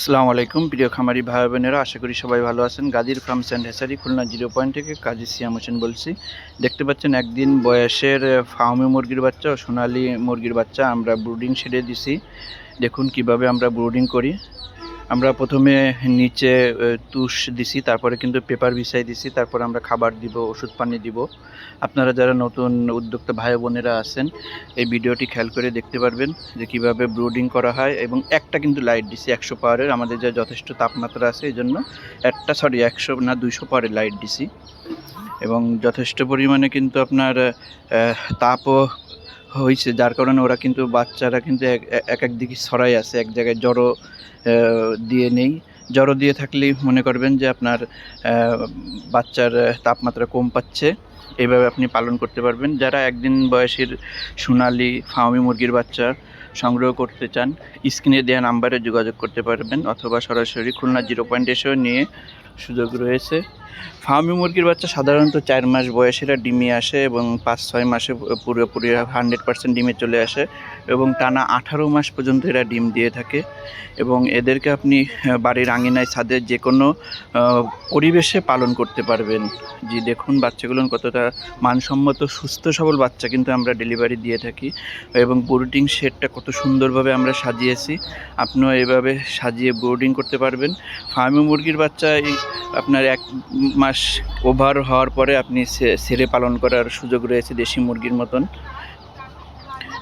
আসসালামু আলাইকুম, প্রিয় খামারি ভাই বোনেরা আশা করি সবাই ভালো আছেন। Gadir farms and hatchery Khulna zero point থেকে কাজী সিয়াম হোসেন বলছি। দেখতে পাচ্ছেন একদিন বয়সের ফার্মে মুরগির বাচ্চা ও সোনালি মুরগির বাচ্চা, আমরা ব্রুডিং শেডে দিছি। দেখুন কীভাবে আমরা ব্রুডিং করি। আমরা প্রথমে নিচে তুষ দিছি, তারপরে কিন্তু পেপার বিছাই দিছি, তারপরে আমরা খাবার দিব, ওষুধ পানি দিব। আপনারা যারা নতুন উদ্যোক্তা ভাই বোনেরা আছেন, এই ভিডিওটি খেয়াল করে দেখতে পারবেন যে কীভাবে ব্রুডিং করা হয় এবং একটা কিন্তু লাইট দিছি একশো পাওয়ারের, আমাদের যা যথেষ্ট তাপমাত্রা আছে, এই জন্য একটা, সরি, একশো না দুইশো পাওয়ারের লাইট দিছি। এবং যথেষ্ট পরিমাণে কিন্তু আপনার তাপও হয়েছে যার কারণে ওরা কিন্তু বাচ্চারা কিন্তু এক এক দিকে ছড়াই আছে, এক জায়গায় জড়ো দিয়ে নেই। জড়ো দিয়ে থাকলেই মনে করবেন যে আপনার বাচ্চার তাপমাত্রা কম পাচ্ছে। এইভাবে আপনি পালন করতে পারবেন। যারা একদিন বয়সের সোনালি ফার্মি মুরগির বাচ্চা সংগ্রহ করতে চান, স্ক্রিনে দেওয়া নাম্বারে যোগাযোগ করতে পারবেন অথবা সরাসরি খুলনা জিরো পয়েন্ট এসেও নিয়ে সুযোগ রয়েছে। ফার্মি মুরগির বাচ্চা সাধারণত চার মাস বয়সেরা ডিমে আসে এবং পাঁচ ছয় মাসে পুরোপুরি হান্ড্রেড পার্সেন্ট ডিমে চলে আসে। এবং টানা আঠারো মাস পর্যন্ত এরা ডিম দিয়ে থাকে এবং এদেরকে আপনি বাড়ির আঙিনায় ছাদে যে কোনো পরিবেশে পালন করতে পারবেন। জি, দেখুন বাচ্চাগুলো কতটা মানসম্মত, সুস্থ, সবল বাচ্চা কিন্তু আমরা ডেলিভারি দিয়ে থাকি এবং বোর্ডিং শেডটা কত সুন্দরভাবে আমরা সাজিয়েছি। আপনিও এভাবে সাজিয়ে বোর্ডিং করতে পারবেন। ফার্মি মুরগির বাচ্চা আপনার এক মাস ওভার হওয়ার পরে আপনি ছেড়ে পালন করার সুযোগ রয়েছে দেশি মুরগির মতন।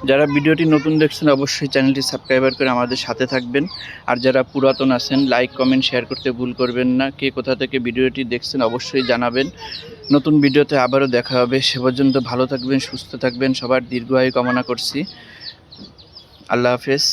যারা ভিডিওটি নতুন দেখছেন, অবশ্যই চ্যানেলটি সাবস্ক্রাইবার করে আমাদের সাথে থাকবেন। আর যারা পুরাতন আছেন লাইক কমেন্ট শেয়ার করতে ভুল করবেন না। কে কোথা থেকে ভিডিওটি দেখছেন, অবশ্যই জানাবেন। নতুন ভিডিওতে আবারও দেখা হবে। সে পর্যন্ত ভালো থাকবেন, সুস্থ থাকবেন। সবার দীর্ঘ আয়ু কামনা করছি। আল্লাহ হাফেজ।